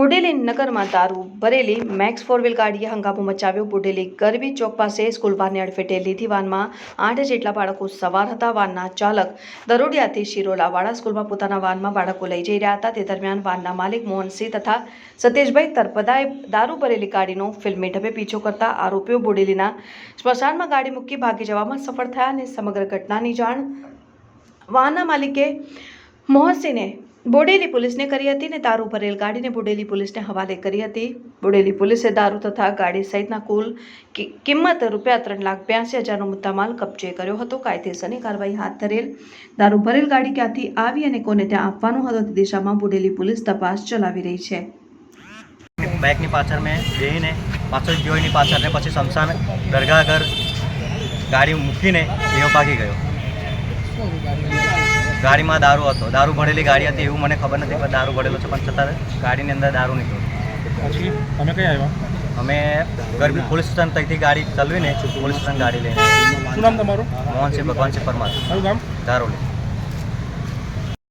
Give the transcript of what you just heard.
બુડેલી નગરમાં દારૂ ભરેલી મેક્સ ફોર વ્હીલ ગાડીએ હંગામો મચાવ્યો. બુડેલી ગરબી ચોક પાસે સ્કૂલ વાનને અડફેટે લીધી વાનમાં આઠ જેટલા બાળકો સવાર હતા. વાનના ચાલક દરોડિયાથી શિરોલાવાળા સ્કૂલમાં પોતાના વાનમાં બાળકો લઈ જઈ રહ્યા હતા. તે દરમિયાન વાનના માલિક મોહનસિંહ તથા સતીશભાઈ તરપદાએ દારૂ ભરેલી ગાડીનો ફિલ્મી ઢબે પીછો કરતા આરોપીઓ બુડેલીના સ્મશાનમાં ગાડી મૂકી ભાગી જવામાં સફળ થયા અને સમગ્ર ઘટનાની જાણ વાહનના માલિકે મોહસિને બોડેલી પોલીસને કરી હતી ને દારૂ ભરેલ ગાડીને બોડેલી પોલીસને હવાલે કરી હતી. બોડેલી પોલીસે દારૂ તથા ગાડી સહિતના કુલ કિંમત રૂપિયા ત્રણ લાખ બ્યાસી હજારનો મુદ્દામાલ કબજે કર્યો હતો. કાયદેસરની કાર્યવાહી હાથ ધરેલ. દારૂ ભરેલ ગાડી ક્યાંથી આવી અને કોને ત્યાં આપવાનો હતો તે દિશામાં બોડેલી પોલીસ તપાસ ચલાવી રહી છે. બાઇકની પાછળ મેં જઈને પાછળ ગયો પાછળ ને પછી શમશાન દરગાહ ઘર ગાડી મૂકીને એવો ભાગી ગયો. ગાડીમાં દારૂ હતો. દારૂ ભરેલી ગાડી હતી એવું મને ખબર નથી પણ દારૂ ભરેલો છે પણ છતાં ગાડીની અંદર દારૂ નીકળ્યો. પછી તમે કઈ આવ્યા? અમે ગરબી પોલીસ સ્ટેશન તઈથી ગાડી ચલાવીને પોલીસ સ્ટેશન ગાડી લઈને શું નામ તમારું? મોહનસિંહ ભગવાનસિંહ પરમાર. ગામ? દારૂલી